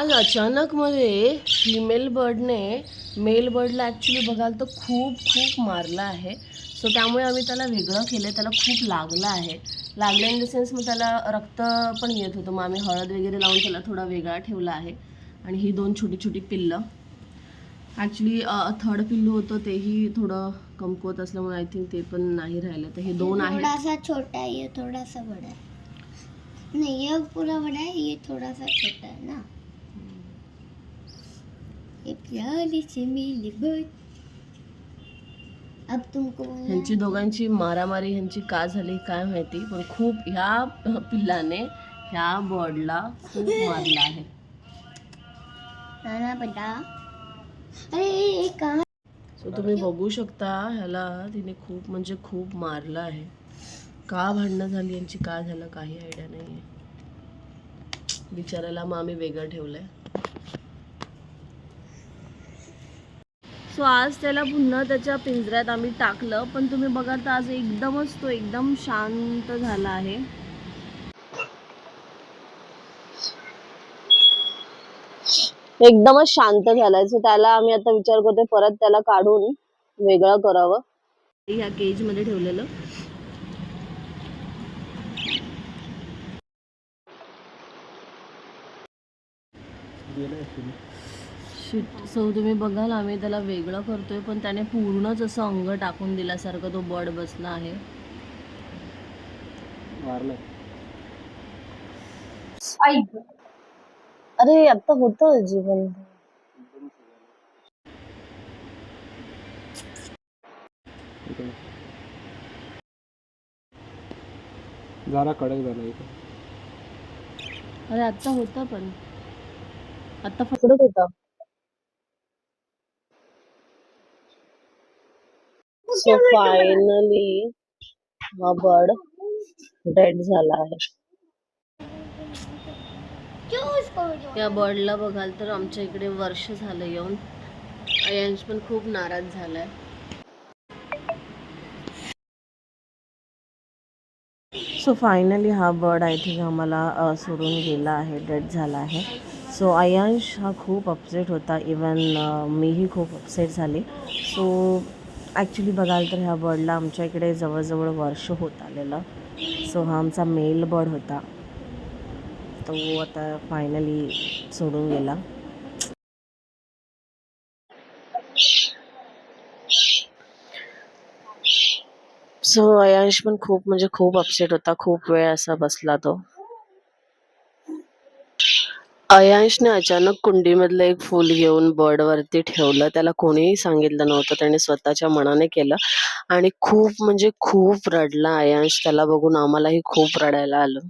आज अचानक मध्ये फिमेल बर्डने मेल बर्डला ॲक्च्युली बघाल तर खूप खूप मारलं आहे. सो त्यामुळे आम्ही त्याला वेगळं केलं त्याला खूप लागलं आहे. लागलं इन द सेन्स मग त्याला रक्त पण येत होतं. मग आम्ही हळद वगैरे लावून त्याला थोडा वेगळा ठेवला आहे. आणि ही दोन छोटी छोटी पिल्लं. ॲक्च्युली थर्ड पिल्लू होतं तेही थोडं कमकुवत असल्यामुळे आय थिंक ते पण नाही राहिलं. तर हे दोन आहे थोडासा छोटा आहे ये बड़ा नाही पुरा ये बड़ा आहे थोडासा छोटा आहे ना. बर्ड अब तुमको ह्यांची दोघांची मारामारी ह्यांची का झाली काय माहिती पण खूप ह्या पिल्लाने ह्या बर्डला खूप मारला आहे. नाना बेटा. अरे सो तुम्ही बघू शकता ह्याला तिने खूप म्हणजे खूप मारलं आहे. का भांडणं झाली यांची का झालं काही आयडिया नाही आहे बिचारायला मग आम्ही वेगळं ठेवलंय. सो आज त्याला पुन्हा त्याच्या पिंजऱ्यात आम्ही टाकलं पण तुम्ही बघा तर आज एकदमच तो एकदम शांत झाला आहे. एकदमच शांत झालाय. सो त्याला आम्ही आता विचार करतोय परत त्याला काढून वेगळं करावं. ह्या केजमध्ये ठेवलेलं. शिट सो तुम्ही बघाल आम्ही त्याला वेगळं करतोय पण त्याने पूर्णच असं अंग टाकून दिल्यासारखं तो बर्ड बसला आहे. अरे आता होतं जीवन. जरा कडक झाला इथं अरे आता होतं पण. आता फकडत होता. सो फायनली हा बर्ड डेड झाला आहे. त्या बर्डला बघाल तर आमच्या इकडे वर्ष झालं येऊन. अयांश पण खूप नाराज झालाय. सो फायनली हा बर्ड आय थिंक आम्हाला सोडून गेला आहे डेड झाला आहे. सो अयांश हा खूप अपसेट होता इवन मीही खूप अपसेट झाले. सो ॲक्च्युली बघाल तर ह्या बर्डला आमच्या इकडे जवळजवळ वर्ष होत आलेलं. सो हा आमचा मेल बर्ड होता. तो आता फायनली सोडून गेला. सो अयांश पण खूप म्हणजे खूप अपसेट होता. खूप वेळ असा बसला तो. अयांशने अचानक कुंडीमधलं एक फूल घेऊन बर्ड वरती ठेवलं. त्याला कोणीही सांगितलं नव्हतं. त्याने स्वतःच्या मनाने केलं आणि खूप म्हणजे खूप रडला अयांश. त्याला बघून आम्हालाही खूप रडायला आलं.